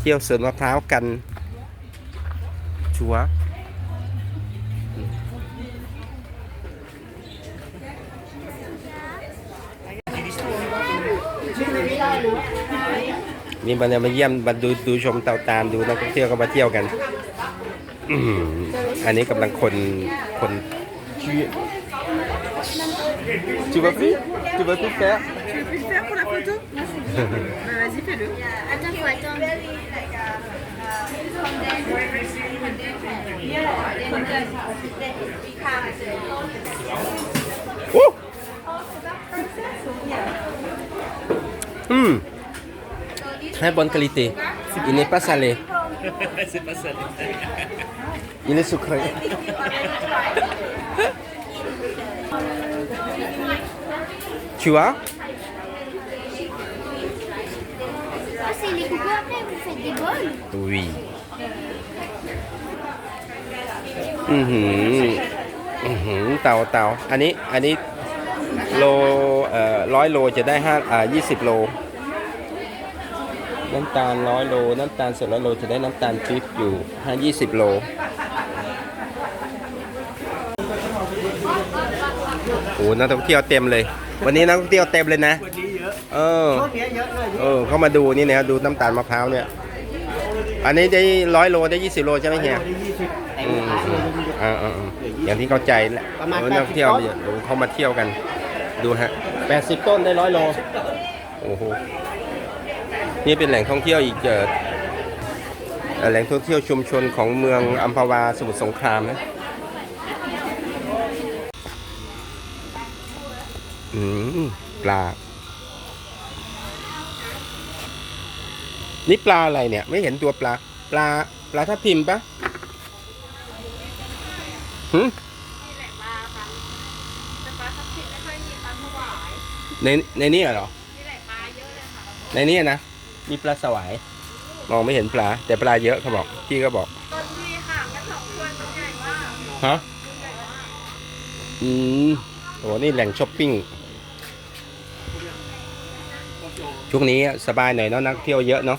เที่ยวสวนมะพร้าวกัน ชัวร์มีมาเนี่ยมาเยี่ยมมาดูดูชมเตาตามดูนักท่องเที่ยวก็มาเที่ยวกันอันนี้กำลังคนคนชื่อ Tu vas plus Tu vas tout faire Tu veux plus faire pour Bah vas-y, fais-le. Attends, faut attendre. Oh Hmm Très bonne qualité. Il n'est pas salé. C'est pas ça. Il est sucré. tu vois Ah, c'est les coucous après, vous faites des bols Oui. อือหืออือหือเตาเตาอันนี้ อันนี้โลเอ่อร้อยโลจะได้ห้าอ่ายี่สิบโล น้ำตาลร้อยโล น้ำตาลสดร้อยโลจะได้น้ำตาลปี๊บอยู่ห้ายี่สิบโล โอ้นักท่องเที่ยวเต็มเลย วันนี้นักท่องเที่ยวเต็มเลยนะ วันนี้ เยอะเออช่วงนี้เยอะเลยเออเข้ามาดูนี่นะดูน้ำตาลมะพร้าวเนี่ย อันนี้ได้ร้อยโลได้ยี่สิบโลใช่ไหมเฮียได้ยี่สิบแต่อืลูกมค้าอืเอมงเยอะอ่าอ่าอ่าอย่างที่เข้าใจแหละประมาณเออนักท่องเที่ยว80ต้นเนี่ยดูเขามาเที่ยวกัน ดูฮะแปดสิบต้นได้ร้อยโลโอ้โหนี่เป็นแหล่งท่องเที่ยวอีกเอ่อเอ่อแหล่งท่องเที่ยวชุมชนของเมืองอัมพวาสมุทรสงครามนะอืมปลา นี่ปลาอะไรเนี่ย ไม่เห็นตัวปลา ปลาปลาทับทิมปะหืมในในนี้เหรอในนี้นะมีปลาสวายมองไม่เห็นปลา แต่ปลาเยอะเขาบอกพี่ก็บอกต้นที่ห่างกันสองคนมันใหญ่มากฮะอืมโอ้นี่แหล่งช้อปปิ้งช่วงนี้สบายหน่อยเนาะนักเที่ยวเยอะเนาะ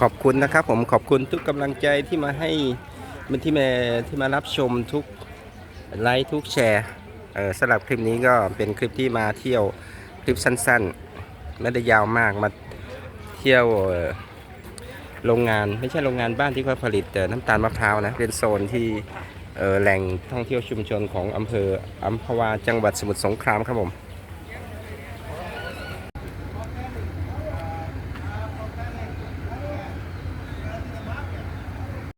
ขอบคุณนะครับผมขอบคุณทุกกำลังใจที่มาให้มันที่มาที่มารับชมทุกไลค์ทุกแชร์เออสำหรับคลิปนี้ก็เป็นคลิปที่มาเที่ยวคลิปสั้นๆไม่ได้ยาวมากมาเที่ยวโรงงานไม่ใช่โรงงานบ้านที่เขาผลิตแต่น้ำตาลมะพร้าวนะเป็นโซนที่แหล่งท่องเที่ยวชุมชนของอำเภออัมพวาจังหวัดสมุทรสงครามครับผม